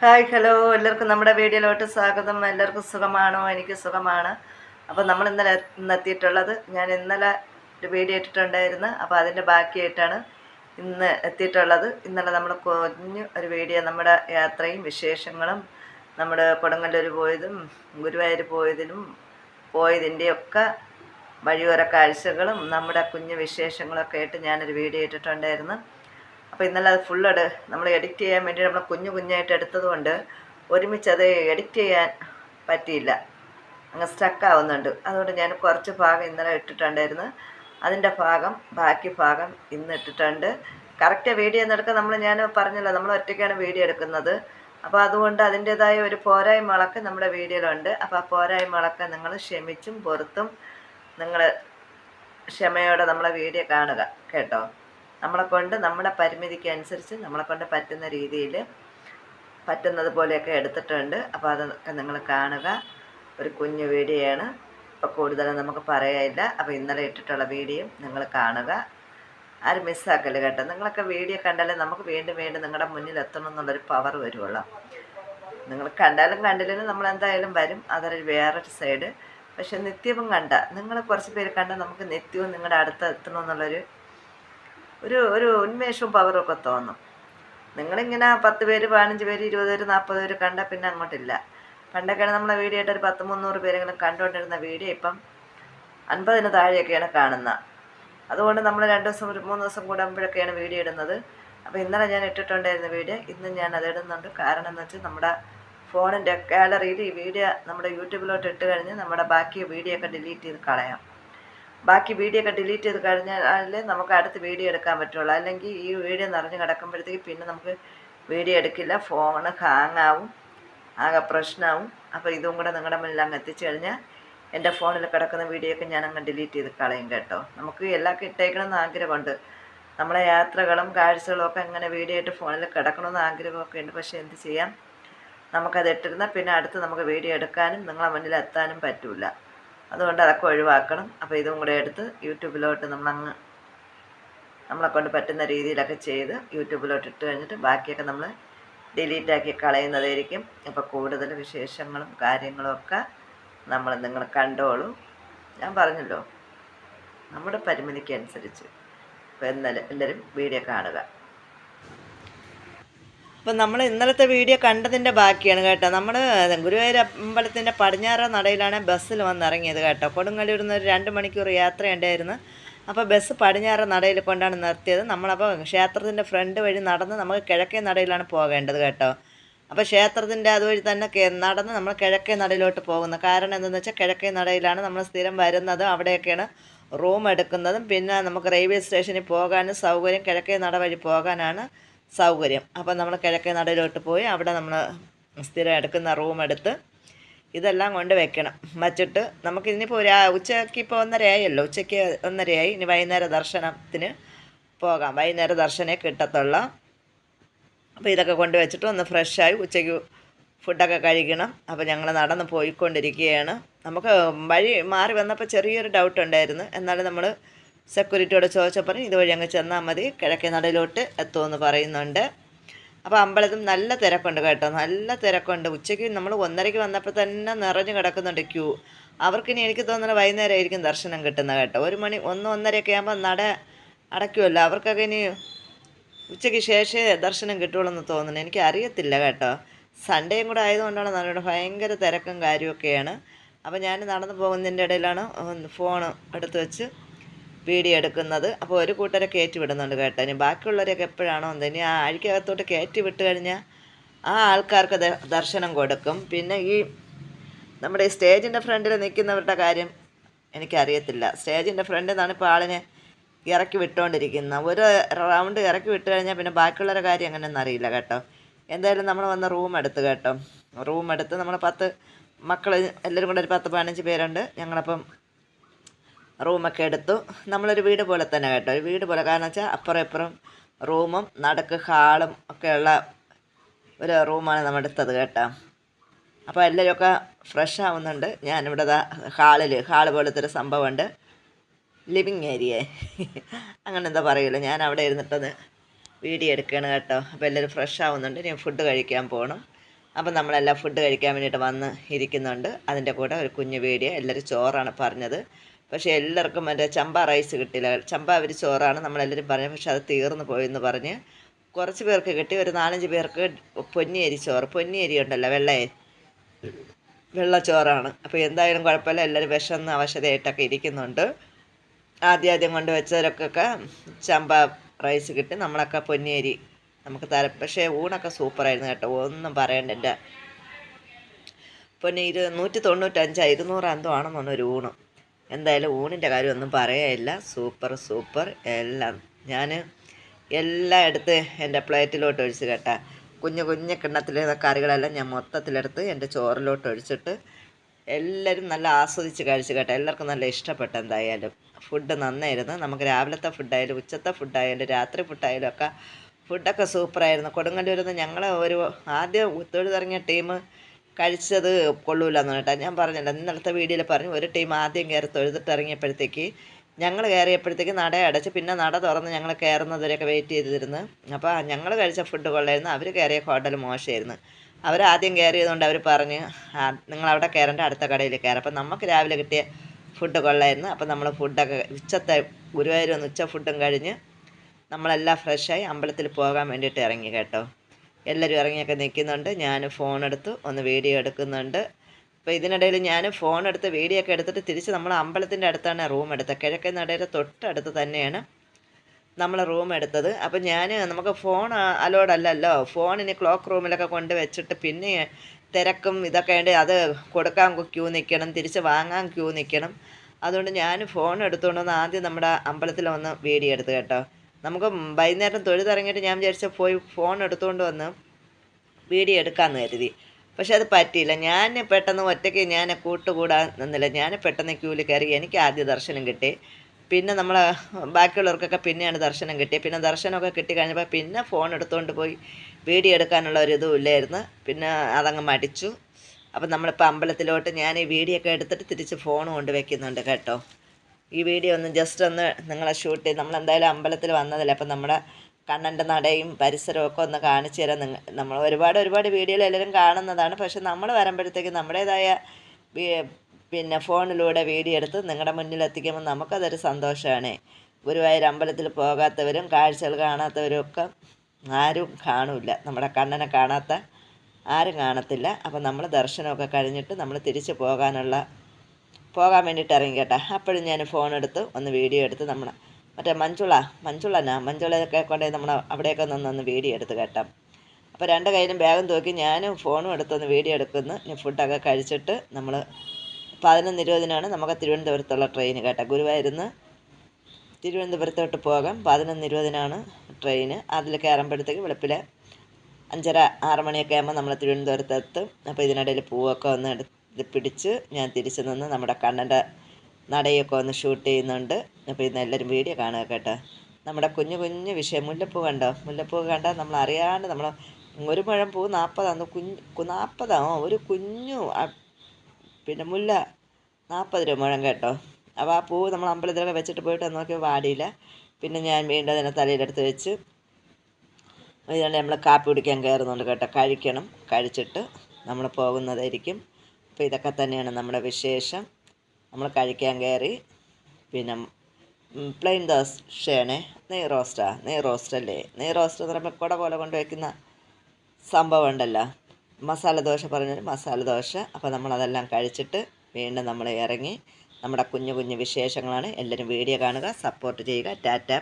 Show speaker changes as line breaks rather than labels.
Hi hello. എല്ലാവർക്കും നമ്മുടെ വീഡിയോയിലോട്ട് സ്വാഗതം. എല്ലാവർക്കും സുഖമാണോ? എനിക്ക് സുഖമാണ്. അപ്പോൾ നമ്മൾ ഇന്നലെ ഇന്നെത്തിയിട്ടുള്ളത് ഞാൻ ഇന്നലെ ഒരു വീഡിയോ ഇട്ടിട്ടുണ്ടായിരുന്നു. അപ്പോൾ അതിന്റെ ബാക്കിയായിട്ടാണ് ഇന്ന് എത്തിയിട്ടുള്ളത്. ഇന്നലെ നമ്മൾ കുഞ്ഞു ഒരു വീഡിയോ നമ്മുടെ യാത്രയും വിശേഷങ്ങളും നമ്മുടെ കൊടുങ്ങല്ലൂർ പോയതും ഗുരുവായൂർ പോയതിനും പോയതിന്റെയൊക്കെ വഴിയോര കാഴ്ചകളും നമ്മുടെ കുഞ്ഞു വിശേഷങ്ങളൊക്കെ ആയിട്ട് ഞാനൊരു വീഡിയോ ഇട്ടിട്ടുണ്ടായിരുന്നു. അപ്പോൾ ഇന്നലെ അത് ഫുൾ നമ്മൾ എഡിറ്റ് ചെയ്യാൻ വേണ്ടി നമ്മൾ കുഞ്ഞു കുഞ്ഞായിട്ട് എടുത്തതുകൊണ്ട് ഒരുമിച്ച് അത് എഡിറ്റ് ചെയ്യാൻ പറ്റിയില്ല. അങ്ങ് സ്റ്റക്കാവുന്നുണ്ട് അതുകൊണ്ട് ഞാൻ കുറച്ച് ഭാഗം ഇന്നലെ ഇട്ടിട്ടുണ്ടായിരുന്നു. അതിന്റെ ഭാഗം ബാക്കി ഭാഗം ഇന്ന് ഇട്ടിട്ടുണ്ട്. കറക്റ്റ് വീഡിയോ എന്നെടുക്കാൻ നമ്മൾ ഞാൻ പറഞ്ഞല്ലോ നമ്മൾ ഒറ്റയ്ക്കാണ് വീഡിയോ എടുക്കുന്നത്. അപ്പോൾ അതുകൊണ്ട് അതിന്റേതായ ഒരു പോരായ്മകളൊക്കെ നമ്മുടെ വീഡിയോയിലുണ്ട്. അപ്പോൾ ആ പോരായ്മകളൊക്കെ നിങ്ങൾ ക്ഷമിച്ചും പൊറത്തും നിങ്ങൾ ക്ഷമയോടെ നമ്മളെ വീഡിയോ കാണുക. കേട്ടോ? നമ്മളെ കൊണ്ട് നമ്മുടെ പരിമിതിക്ക് അനുസരിച്ച് നമ്മളെ കൊണ്ട് പറ്റുന്ന രീതിയിൽ പറ്റുന്നത് പോലെയൊക്കെ എടുത്തിട്ടുണ്ട്. അപ്പോൾ അതൊക്കെ നിങ്ങൾ കാണുക. ഒരു കുഞ്ഞു വീഡിയോയാണ്. ഇപ്പോൾ കൂടുതൽ നമുക്ക് പറയാനില്ല. അപ്പോൾ ഇന്നലെ ഇട്ടിട്ടുള്ള വീഡിയോ നിങ്ങൾ കാണുക. ആരും മിസ്സാക്കൽ കേട്ടോ? നിങ്ങളൊക്കെ വീഡിയോ കണ്ടാലേ നമുക്ക് വീണ്ടും വീണ്ടും നിങ്ങളുടെ മുന്നിൽ എത്തണം എന്നുള്ളൊരു പവർ വരുമല്ലോ നിങ്ങൾ കണ്ടാലും കണ്ടില്ലെങ്കിലും നമ്മൾ എന്തായാലും വരും. അതൊരു വേറൊരു സൈഡ് പക്ഷെ നിത്യവും കണ്ട നിങ്ങൾ കുറച്ച് പേര് കണ്ടാൽ നമുക്ക് നിത്യവും നിങ്ങളുടെ അടുത്ത് എത്തണമെന്നുള്ളൊരു ഒരു ഒരു ഉന്മേഷവും പവറും ഒക്കെ തോന്നും. നിങ്ങളിങ്ങനെ പത്ത് പേര് പതിനഞ്ച് പേര് ഇരുപത് പേര് നാൽപ്പത് പേര് കണ്ട പിന്നെ അങ്ങോട്ടില്ല. പണ്ടൊക്കെയാണ് നമ്മളെ വീഡിയോ ഒരു പത്ത് മുന്നൂറ് പേരെങ്കിലും കണ്ടുകൊണ്ടിരുന്ന വീഡിയോ ഇപ്പം അൻപതിന് താഴെയൊക്കെയാണ് കാണുന്നത്. അതുകൊണ്ട് നമ്മൾ രണ്ട് ദിവസം ഒരു മൂന്ന് ദിവസം കൂടുമ്പോഴൊക്കെയാണ് വീഡിയോ ഇടുന്നത്. അപ്പോൾ ഇന്നലെ ഞാൻ ഇട്ടിട്ടുണ്ടായിരുന്ന വീഡിയോ ഇന്ന് ഞാൻ അത് ഇടുന്നുണ്ട്. കാരണം എന്ന് വെച്ചാൽ നമ്മുടെ ഫോണിന്റെ ഗാലറിയിൽ ഈ വീഡിയോ നമ്മുടെ യൂട്യൂബിലോട്ട് ഇട്ട് കഴിഞ്ഞ് നമ്മുടെ ബാക്കി വീഡിയോ ഒക്കെ ഡിലീറ്റ് ചെയ്ത് കളയാം. ബാക്കി വീഡിയോ ഒക്കെ ഡിലീറ്റ് ചെയ്ത് കഴിഞ്ഞാലേ നമുക്ക് അടുത്ത് വീഡിയോ എടുക്കാൻ പറ്റുള്ളൂ. അല്ലെങ്കിൽ ഈ വീഡിയോ നിറഞ്ഞ് കിടക്കുമ്പോഴത്തേക്ക് പിന്നെ നമുക്ക് വീഡിയോ എടുക്കില്ല. ഫോണ് ഹാങ് ആവും. ആകെ പ്രശ്നമാവും അപ്പോൾ ഇതും കൂടെ നിങ്ങളുടെ മുന്നിൽ അങ്ങ് എത്തിച്ചു കഴിഞ്ഞാൽ എന്റെ ഫോണിൽ കിടക്കുന്ന വീഡിയോ ഒക്കെ ഞാൻ അങ്ങ് ഡിലീറ്റ് ചെയ്ത് കളയും കേട്ടോ. നമുക്ക് എല്ലാം ഇട്ടേക്കണമെന്ന് ആഗ്രഹമുണ്ട്. നമ്മളെ യാത്രകളും കാഴ്ചകളും ഒക്കെ അങ്ങനെ വീഡിയോ ആയിട്ട് ഫോണിൽ കിടക്കണമെന്ന് ആഗ്രഹമൊക്കെ ഉണ്ട്. പക്ഷേ എന്ത് ചെയ്യാം? നമുക്കത് ഇട്ടിരുന്നാൽ പിന്നെ അടുത്ത് നമുക്ക് വീഡിയോ എടുക്കാനും നിങ്ങളെ മുന്നിൽ എത്താനും പറ്റില്ല അതുകൊണ്ട് അതൊക്കെ ഒഴിവാക്കണം. അപ്പോൾ ഇതും കൂടെ എടുത്ത് യൂട്യൂബിലോട്ട് നമ്മളങ്ങ് നമ്മളെ കൊണ്ട് പറ്റുന്ന രീതിയിലൊക്കെ ചെയ്ത് യൂട്യൂബിലോട്ട് ഇട്ട് കഴിഞ്ഞിട്ട് ബാക്കിയൊക്കെ നമ്മൾ ഡിലീറ്റ് ആക്കി കളയുന്നതായിരിക്കും. അപ്പോൾ കൂടുതൽ വിശേഷങ്ങളും കാര്യങ്ങളും ഒക്കെ നമ്മൾ നിങ്ങൾ കണ്ടോളൂ. ഞാൻ പറഞ്ഞല്ലോ നമ്മുടെ പരിമിതിക്ക് അനുസരിച്ച് അപ്പോൾ എന്നാലും എല്ലാവരും വീഡിയോ കാണുക. അപ്പം നമ്മൾ ഇന്നലത്തെ വീഡിയോ കണ്ടതിന്റെ ബാക്കിയാണ് കേട്ടോ. നമ്മൾ ഗുരുവായൂർ അമ്പലത്തിന്റെ പടിഞ്ഞാറ നടയിലാണ് ബസ്സിൽ വന്നിറങ്ങിയത് കേട്ടോ. കൊടുങ്ങല്ലൂരിൽ നിന്ന് ഒരു രണ്ട് മണിക്കൂർ യാത്ര യാത്രയുണ്ടായിരുന്നു. അപ്പോൾ ബസ് പടിഞ്ഞാറ നടയിൽ കൊണ്ടാണ് നിർത്തിയത്. നമ്മളപ്പോൾ ക്ഷേത്രത്തിന്റെ ഫ്രണ്ട് വഴി നടന്ന് നമുക്ക് കിഴക്കേ നടയിലാണ് പോകേണ്ടത് കേട്ടോ. അപ്പോൾ ക്ഷേത്രത്തിന്റെ അതുവഴി തന്നെ നടന്ന് നമ്മൾ കിഴക്കേ നടയിലോട്ട് പോകുന്നത് കാരണം എന്തെന്ന് വെച്ചാൽ കിഴക്കേ നടയിലാണ് നമ്മൾ സ്ഥിരം വരുന്നത്. അവിടെയൊക്കെയാണ് റൂം എടുക്കുന്നതും. പിന്നെ നമുക്ക് റെയിൽവേ സ്റ്റേഷനിൽ പോകാനും സൗകര്യം കിഴക്കേ നട വഴി പോകാനാണ് സൗകര്യം. അപ്പോൾ നമ്മൾ കിഴക്കേ നടയിലോട്ട് പോയി അവിടെ നമ്മൾ സ്ഥിരം എടുക്കുന്ന റൂം എടുത്ത് ഇതെല്ലാം കൊണ്ട് വെക്കണം. വച്ചിട്ട് നമുക്ക് ഇനിയിപ്പോൾ ഒരു ഉച്ചയ്ക്ക് ഇപ്പോൾ ഒന്നരയായല്ലോ. ഉച്ചയ്ക്ക് ഒന്നരയായി. ഇനി വൈകുന്നേര ദർശനത്തിന് പോകാം. വൈകുന്നേര ദർശനേ കിട്ടത്തുള്ളൂ. അപ്പോൾ ഇതൊക്കെ കൊണ്ട് വെച്ചിട്ട് ഒന്ന് ഫ്രഷായി ഉച്ചയ്ക്ക് ഫുഡൊക്കെ കഴിക്കണം. അപ്പോൾ ഞങ്ങൾ നടന്ന് പോയിക്കൊണ്ടിരിക്കുകയാണ്. നമുക്ക് വഴി മാറി വന്നപ്പോൾ ചെറിയൊരു ഡൗട്ട് ഉണ്ടായിരുന്നു. എന്നാലും നമ്മൾ സെക്യൂരിറ്റിയോട് ചോദിച്ചപ്പോൾ ഇതുവഴി അങ്ങ് ചെന്നാൽ മതി കിഴക്കേ നടയിലോട്ട് എത്തുമെന്ന് പറയുന്നുണ്ട്. അപ്പോൾ അമ്പലത്തിൽ നല്ല തിരക്കുണ്ട് കേട്ടോ നല്ല തിരക്കുണ്ട്. ഉച്ചയ്ക്ക് നമ്മൾ ഒന്നരയ്ക്ക് വന്നപ്പോൾ തന്നെ നിറഞ്ഞു കിടക്കുന്നുണ്ട് ക്യൂ. അവർക്കിനി എനിക്ക് തോന്നുന്നത് വൈകുന്നേരം ആയിരിക്കും ദർശനം കിട്ടുന്നത് കേട്ടോ. ഒരു മണി ഒന്ന് ഒന്നരയൊക്കെ ആകുമ്പോൾ നട അടയ്ക്കുമല്ലോ. അവർക്കൊക്കെ ഇനി ഉച്ചയ്ക്ക് ശേഷമേ ദർശനം കിട്ടുള്ളൂ എന്ന് തോന്നുന്നു. എനിക്ക് അറിയത്തില്ല കേട്ടോ. സൺഡേയും കൂടെ ആയതുകൊണ്ടാണ് നല്ലോണം ഭയങ്കര തിരക്കും കാര്യമൊക്കെയാണ്. അപ്പോൾ ഞാൻ നടന്നു പോകുന്നതിന്റെ ഇടയിലാണ് ഫോൺ എടുത്ത് വെച്ച് വീഡിയോ എടുക്കുന്നത് അപ്പോൾ ഒരു കൂട്ടരെ കയറ്റി വിടുന്നുണ്ട് കേട്ടോ. ഇനി ബാക്കിയുള്ളവരൊക്കെ എപ്പോഴാണോ എന്ത് ഇനി ആ അഴിക്കകത്തോട്ട് കയറ്റി വിട്ട് കഴിഞ്ഞാൽ ആ ആൾക്കാർക്ക് ദർശനം കൊടുക്കും. പിന്നെ ഈ നമ്മുടെ ഈ സ്റ്റേജിന്റെ ഫ്രണ്ടിൽ നിൽക്കുന്നവരുടെ കാര്യം എനിക്കറിയത്തില്ല. സ്റ്റേജിന്റെ ഫ്രണ്ടിൽ നിന്നാണ് ഇപ്പോൾ ആളിനെ ഇറക്കി വിട്ടുകൊണ്ടിരിക്കുന്നത് ഒരു റൗണ്ട് ഇറക്കി വിട്ട് കഴിഞ്ഞാൽ പിന്നെ ബാക്കിയുള്ളവരുടെ കാര്യം എങ്ങനെയൊന്നും അറിയില്ല കേട്ടോ. എന്തായാലും നമ്മൾ വന്ന് റൂം എടുത്ത് കേട്ടോ. റൂം എടുത്ത് നമ്മൾ പത്ത് മക്കൾ എല്ലാവരും കൂടെ ഒരു പത്ത് പതിനഞ്ച് പേരുണ്ട്. ഞങ്ങളപ്പം റൂമൊക്കെ എടുത്തു. നമ്മളൊരു വീട് പോലെ തന്നെ കേട്ടോ. ഒരു വീട് പോലെ. കാരണം വെച്ചാൽ അപ്പുറം ഇപ്പുറം റൂമും നടുക്ക് ഹാളും ഒക്കെയുള്ള ഒരു റൂമാണ് നമ്മൾ എടുത്തത് കേട്ടോ. അപ്പോൾ എല്ലാവരുമൊക്കെ ഫ്രഷ് ആവുന്നുണ്ട്. ഞാനിവിടെ ഹാളിൽ ഹാൾ പോലത്തെ ഒരു സംഭവമുണ്ട്. ലിവിങ് ഏരിയ അങ്ങനെ എന്താ പറയുള്ളൂ ഞാൻ അവിടെ ഇരുന്നിട്ടത് വീഡിയോ എടുക്കുകയാണ് കേട്ടോ. അപ്പോൾ എല്ലാവരും ഫ്രഷ് ആവുന്നുണ്ട്. ഞാൻ ഫുഡ് കഴിക്കാൻ പോകണം അപ്പം നമ്മളെല്ലാം ഫുഡ് കഴിക്കാൻ വേണ്ടിയിട്ട് വന്ന് ഇരിക്കുന്നുണ്ട്. അതിന്റെ കൂടെ ഒരു കുഞ്ഞു വീഡിയോ. എല്ലാവരും ചോറാണ് പറഞ്ഞത്. പക്ഷേ എല്ലാവർക്കും മറ്റേ ചമ്പ റൈസ് കിട്ടില്ല ചമ്പ അവർ ചോറാണ് നമ്മളെല്ലാവരും പറഞ്ഞു പക്ഷെ അത് തീർന്നു പോയെന്ന് പറഞ്ഞ് കുറച്ച് പേർക്ക് കിട്ടി. ഒരു നാലഞ്ച് പേർക്ക് പൊന്നിയരി ചോറ്. പൊന്നിയരി ഉണ്ടല്ലോ വെള്ള. വെള്ളച്ചോറാണ് അപ്പോൾ എന്തായാലും കുഴപ്പമില്ല. എല്ലാവരും വിഷന്ന് അവശതയായിട്ടൊക്കെ ഇരിക്കുന്നുണ്ട്. ആദ്യം ആദ്യം കൊണ്ട് വെച്ചവരൊക്കെ ചമ്പ റൈസ് കിട്ടി. നമ്മളൊക്കെ പൊന്നിയരി നമുക്ക് തര. പക്ഷേ ഊണൊക്കെ സൂപ്പറായിരുന്നു കേട്ടോ. ഒന്നും പറയണ്ട എന്റെ പൊന്നി ഇരു നൂറ്റി തൊണ്ണൂറ്റഞ്ച്? ഇരുന്നൂറ് എന്തോ ആണെന്നാണ് ഒരു ഊണ്. എന്തായാലും ഊണിന്റെ കാര്യം ഒന്നും പറയാനില്ല സൂപ്പർ സൂപ്പർ. എല്ലാം ഞാൻ എല്ലാം എടുത്ത് എന്റെ പ്ലേറ്റിലോട്ട് ഒഴിച്ച് കേട്ടാ. കുഞ്ഞു കുഞ്ഞു കിണ്ണത്തിലെ കറികളെല്ലാം ഞാൻ മൊത്തത്തിലെടുത്ത് എന്റെ ചോറിലോട്ട് ഒഴിച്ചിട്ട് എല്ലാവരും നല്ല ആസ്വദിച്ച് കഴിച്ച് കേട്ടോ. എല്ലാവർക്കും നല്ല ഇഷ്ടപ്പെട്ടു എന്തായാലും. ഫുഡ് നന്നായിരുന്നു. നമുക്ക് രാവിലത്തെ ഫുഡായാലും ഉച്ചത്തെ ഫുഡായാലും രാത്രി ഫുഡായാലും ഒക്കെ ഫുഡൊക്കെ സൂപ്പറായിരുന്നു. കൊടുങ്ങല്ലൂരിൽ നിന്ന് ഞങ്ങൾ ഒരു ആദ്യം തൊഴുതിറങ്ങിയ ടീം കഴിച്ചത് കൊള്ളൂലെന്ന് കേട്ടോ ഞാൻ പറഞ്ഞില്ല. ഇന്നലത്തെ വീഡിയോയിൽ പറഞ്ഞു ഒരു ടീം ആദ്യം കയറി തൊഴുതിട്ട് ഇറങ്ങിയപ്പോഴത്തേക്ക് ഞങ്ങൾ കയറിയപ്പോഴത്തേക്ക് നട അടച്ച് പിന്നെ നട തുറന്ന് ഞങ്ങൾ കയറുന്നതുവരെയൊക്കെ വെയിറ്റ് ചെയ്തിരുന്നു. അപ്പോൾ ഞങ്ങൾ കഴിച്ച ഫുഡ് കൊള്ളായിരുന്നു അവർ കയറിയ ഹോട്ടൽ മോശമായിരുന്നു. അവർ ആദ്യം കയറിയതുകൊണ്ട് അവർ പറഞ്ഞ് നിങ്ങൾ അവിടെ കയറേണ്ട അടുത്ത കടയിൽ കയറാം. അപ്പം നമുക്ക് രാവിലെ കിട്ടിയ ഫുഡ് കൊള്ളായിരുന്നു. അപ്പം നമ്മൾ ഫുഡൊക്കെ ഉച്ചത്തെ ഗുരുവായൂർ വന്ന് ഉച്ച ഫുഡും കഴിഞ്ഞ് നമ്മളെല്ലാം ഫ്രഷായി അമ്പലത്തിൽ പോകാൻ വേണ്ടിയിട്ട് ഇറങ്ങി കേട്ടോ. എല്ലാവരും ഇറങ്ങിയൊക്കെ നിൽക്കുന്നുണ്ട്. ഞാൻ ഫോൺ എടുത്ത് ഒന്ന് വീഡിയോ എടുക്കുന്നുണ്ട്. അപ്പോൾ ഇതിനിടയിൽ ഞാൻ ഫോൺ എടുത്ത് വീഡിയോ ഒക്കെ എടുത്തിട്ട് തിരിച്ച് നമ്മൾ അമ്പലത്തിന്റെ അടുത്താണ് റൂം എടുത്തത്. കിഴക്കൻ നടയുടെ തൊട്ടടുത്ത് തന്നെയാണ് നമ്മൾ റൂം എടുത്തത്. അപ്പം ഞാൻ നമുക്ക് ഫോൺ അലോഡ് അല്ലല്ലോ. ഫോണിന് ക്ലോക്ക് റൂമിലൊക്കെ കൊണ്ട് വെച്ചിട്ട് പിന്നെ തിരക്കും ഇതൊക്കെ ഉണ്ട് അത് കൊടുക്കാൻ ക്യൂ നിൽക്കണം തിരിച്ച് വാങ്ങാൻ ക്യൂ നിൽക്കണം. അതുകൊണ്ട് ഞാൻ ഫോൺ എടുത്തുകൊണ്ടുവന്ന് ആദ്യം നമ്മുടെ അമ്പലത്തിൽ വന്ന് വീഡിയോ എടുത്ത് കേട്ടോ. നമുക്ക് വൈകുന്നേരം തൊഴുതിറങ്ങിയിട്ട് ഞാൻ വിചാരിച്ച പോയി ഫോൺ എടുത്തുകൊണ്ട് വന്ന് വീഡിയോ എടുക്കാമെന്ന് കരുതി. പക്ഷെ അത് പറ്റിയില്ല. ഞാൻ പെട്ടെന്ന് ഒറ്റയ്ക്ക് ഞാൻ കൂട്ടുകൂടാൻ നിന്നില്ല. ഞാൻ പെട്ടെന്ന് ക്യൂവിൽ കയറി എനിക്ക് ആദ്യ ദർശനം കിട്ടി. പിന്നെ നമ്മൾ ബാക്കിയുള്ളവർക്കൊക്കെ പിന്നെയാണ് ദർശനം കിട്ടിയത് പിന്നെ ദർശനമൊക്കെ കിട്ടി കഴിഞ്ഞപ്പോൾ പിന്നെ ഫോൺ എടുത്തുകൊണ്ട് പോയി വീഡിയോ എടുക്കാനുള്ള ഒരു ഇല്ലായിരുന്നു. പിന്നെ അതങ്ങ് മടിച്ചു. അപ്പം നമ്മളിപ്പോൾ അമ്പലത്തിലോട്ട് ഞാൻ ഈ വീഡിയോ ഒക്കെ എടുത്തിട്ട് തിരിച്ച് ഫോൺ കൊണ്ട് വെക്കുന്നുണ്ട് കേട്ടോ. ഈ വീഡിയോ ഒന്ന് ജസ്റ്റ് ഒന്ന് നിങ്ങളെ ഷൂട്ട് ചെയ്ത് നമ്മളെന്തായാലും അമ്പലത്തിൽ വന്നതല്ലേ അപ്പം നമ്മുടെ കണ്ണന്റെ നടയും പരിസരവും ഒക്കെ ഒന്ന് കാണിച്ചു തരാം. നിങ്ങൾ നമ്മൾ ഒരുപാട് ഒരുപാട് വീഡിയോയിൽ എല്ലാവരും കാണുന്നതാണ്. പക്ഷെ നമ്മൾ വരുമ്പോഴത്തേക്ക് നമ്മുടേതായ പിന്നെ ഫോണിലൂടെ വീഡിയോ എടുത്ത് നിങ്ങളുടെ മുന്നിൽ എത്തിക്കുമ്പോൾ നമുക്കതൊരു സന്തോഷമാണ്. ഗുരുവായൂർ അമ്പലത്തിൽ പോകാത്തവരും കാഴ്ചകൾ കാണാത്തവരും ഒക്കെ ആരും കാണില്ല. നമ്മുടെ കണ്ണനെ കാണാത്ത ആരും കാണത്തില്ല. അപ്പം നമ്മൾ ദർശനമൊക്കെ കഴിഞ്ഞിട്ട് നമ്മൾ തിരിച്ചു പോകാനുള്ള പോകാൻ വേണ്ടിയിട്ട് ഇറങ്ങി കേട്ടോ. അപ്പോഴും ഞാൻ ഫോൺ എടുത്ത് ഒന്ന് വീഡിയോ എടുത്ത് നമ്മൾ മറ്റേ മഞ്ചുള മഞ്ചുളനാ മഞ്ചുളയൊക്കെ കൊണ്ടേ നമ്മൾ അവിടെയൊക്കെ നിന്നൊന്ന് വീഡിയോ എടുത്ത് കേട്ടോ. അപ്പോൾ രണ്ട് കയ്യിലും ബാഗും തൂക്കി ഞാനും ഫോണും എടുത്തൊന്ന് വീഡിയോ എടുക്കുന്നു. ഇനി ഫുഡൊക്കെ കഴിച്ചിട്ട് നമ്മൾ പതിനൊന്ന് ഇരുപതിനാണ് നമുക്ക് തിരുവനന്തപുരത്തുള്ള ട്രെയിൻ കേട്ടോ. ഗുരുവായൂരുന്ന് തിരുവനന്തപുരത്തോട്ട് പോകാം. പതിനൊന്ന് ഇരുപതിനാണ് ട്രെയിൻ അതിൽ കയറുമ്പോഴത്തേക്ക് വെളുപ്പിലെ അഞ്ചര ആറ് മണിയൊക്കെ ആകുമ്പോൾ നമ്മൾ തിരുവനന്തപുരത്ത് എത്തും. അപ്പോൾ ഇതിനിടയിൽ പൂവൊക്കെ ഒന്ന് എടുത്ത് പിടിച്ച് ഞാൻ തിരിച്ചു നിന്ന് നമ്മുടെ കണ്ണന്റെ നടയൊക്കെ ഒന്ന് ഷൂട്ട് ചെയ്യുന്നുണ്ട്. അപ്പോൾ ഇന്ന് എല്ലാവരും വീഡിയോ കാണുക കേട്ടോ. നമ്മുടെ കുഞ്ഞു കുഞ്ഞു വിഷയം. മുല്ലപ്പൂ കണ്ടോ? മുല്ലപ്പൂ കണ്ടാൽ നമ്മൾ അറിയാണ്ട് നമ്മൾ ഒരു മുഴം പൂ നാൽപ്പതാന്ന് കുഞ്ഞു നാൽപ്പതാണോ ഒരു കുഞ്ഞു പിന്നെ മുല്ല നാൽപ്പത് രൂപ മുഴം കേട്ടോ. അപ്പോൾ ആ പൂ നമ്മൾ അമ്പലത്തിലൊക്കെ വെച്ചിട്ട് പോയിട്ട് നോക്കി വാടിയില്ല. പിന്നെ ഞാൻ വീണ്ടും അതിനെ തലയിലെടുത്ത് വെച്ച് ഇതുകൊണ്ട് നമ്മൾ കാപ്പി കുടിക്കാൻ കയറുന്നുണ്ട് കേട്ടോ. കഴിക്കണം. കഴിച്ചിട്ട് നമ്മൾ പോകുന്നതായിരിക്കും. അപ്പോൾ ഇതൊക്കെ തന്നെയാണ് നമ്മുടെ വിശേഷം. നമ്മൾ കഴിക്കാൻ കയറി പിന്നെ പ്ലെയിൻ ദോശയാണ് നെയ് റോസ്റ്റാ. നെയ് റോസ്റ്റ് അല്ലേ? നെയ് റോസ്റ്റ് എന്ന് പറയുമ്പോൾ കുട പോലെ കൊണ്ട് വയ്ക്കുന്ന സംഭവം ഉണ്ടല്ലോ. മസാല ദോശ പറഞ്ഞൊരു മസാല ദോശ. അപ്പോൾ നമ്മളതെല്ലാം കഴിച്ചിട്ട് വീണ്ടും നമ്മൾ ഇറങ്ങി. നമ്മുടെ കുഞ്ഞു കുഞ്ഞു വിശേഷങ്ങളാണ്. എല്ലാവരും വീഡിയോ കാണുക സപ്പോർട്ട് ചെയ്യുക. ടാറ്റ